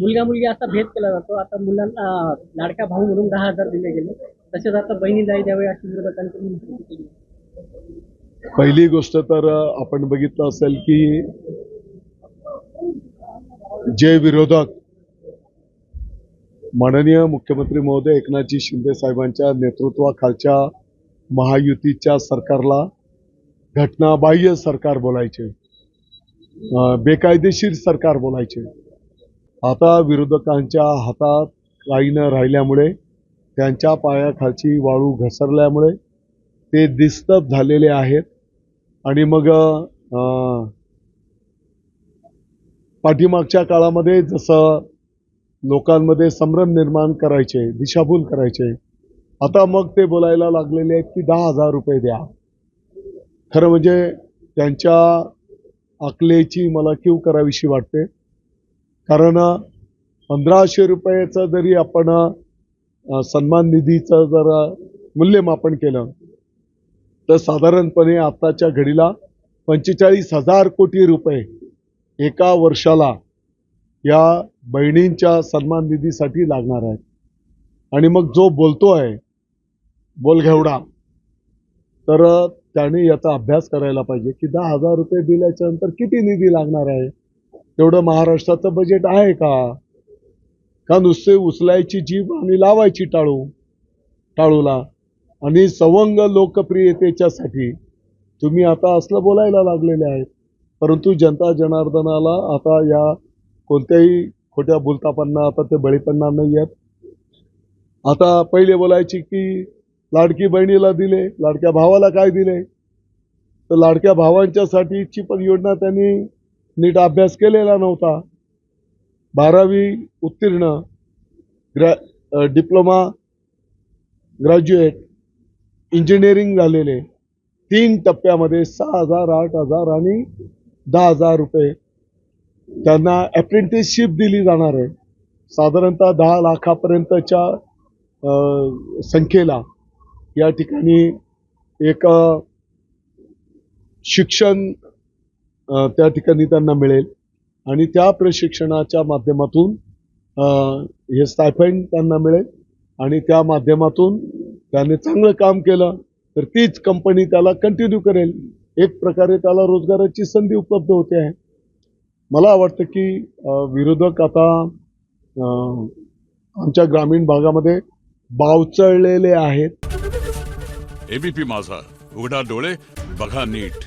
मुलगा मुलगी असा भेद केला जातो. आता मुलांना लाडका भाऊ म्हणून दहा हजार दिले गेले. तसेच आता बहिणीलाही द्यावे अशी विरोधकांकडून केली पहिली गोष्ट तर आपण बघितलं असेल की जे विरोधक माननीय मुख्यमंत्री महोदय एकनाथजी शिंदे साहेबांच्या नेतृत्वाखालच्या महायुतीच्या सरकारला घटनाबाह्य सरकार बोलायचे. बेकायदेशीर सरकार बोलायचे. आता विरोधकांच्या हातात काही न राहिल्यामुळे त्यांच्या पायाखालची वाळू घसरल्यामुळे ते दिस्तप झालेले आहेत. आणि मग अं, पाठीमागच्या काळामध्ये जसं लोकांमध्ये संभ्रम निर्माण करायचे दिशाभूल करायचे आता मग ते बोलायला लागलेले आहेत की दहा हजार रुपये द्या. खरं म्हणजे त्यांच्या आकलेची मला क्यू करावीशी वाटते. कारण पंधराशे रुपयाचं जरी आपण सन्मान निधीचं जर मूल्यमापन केलं तर साधारणपणे आताच्या घडीला पंचेचाळीस हजार कोटी रुपये एका वर्षाला या बहिणींच्या सन्मान निधीसाठी लागणार आहेत. आणि मग जो बोलतो आहे बोलघेवडा तर त्याने याचा अभ्यास करायला पाहिजे की दहा हजार रुपये दिल्याच्या नंतर किती निधी लागणार आहे? तेवढं महाराष्ट्राचं बजेट आहे का? का नुसते उचलायची जीभ आणि लावायची टाळू टाळूला? आणि सवंग लोकप्रियतेच्यासाठी तुम्ही आता असलं बोलायला लागलेले आहेत. परंतु जनता जनार्दनाला आता या कोणत्याही खोट्या बोलतापांना आता ते बळी पडणार नाही आहेत. आता पहिले बोलायची की लाडकी बहिणीला दिले लाडक्या भावाला काय दिले? तर लाडक्या भावांच्यासाठीची पण योजना त्यांनी नीट अभ्यास केलेला नव्हता. बारावी उत्तीर्ण ग्रॅ डिप्लोमा ग्रॅज्युएट इंजिनिअरिंग झालेले. तीन टप्प्यामध्ये सहा हजार आठ हजार आणि दहा हजार रुपये. त्यांना अप्रेंटिसशिप दिली जाणार आहे. साधारणतः दहा लाखापर्यंतच्या संख्येला. या ठिकाणी एक शिक्षण त्या ठिकाणी त्यांना मिळेल. आणि त्या प्रशिक्षणाच्या माध्यमातून हे स्टायफंड त्यांना मिळेल. आणि त्या माध्यमातून त्याने चांगलं काम केलं तर तीच कंपनी त्याला कंटिन्यू करेल. एक प्रकारे त्याला रोजगाराची संधी उपलब्ध होते आहे. मला वाटतं की विरोधक आता आमच्या ग्रामीण भागामध्ये बावचळलेले आहेत. एबीपी माझा. उघडा डोळे बघा नीट.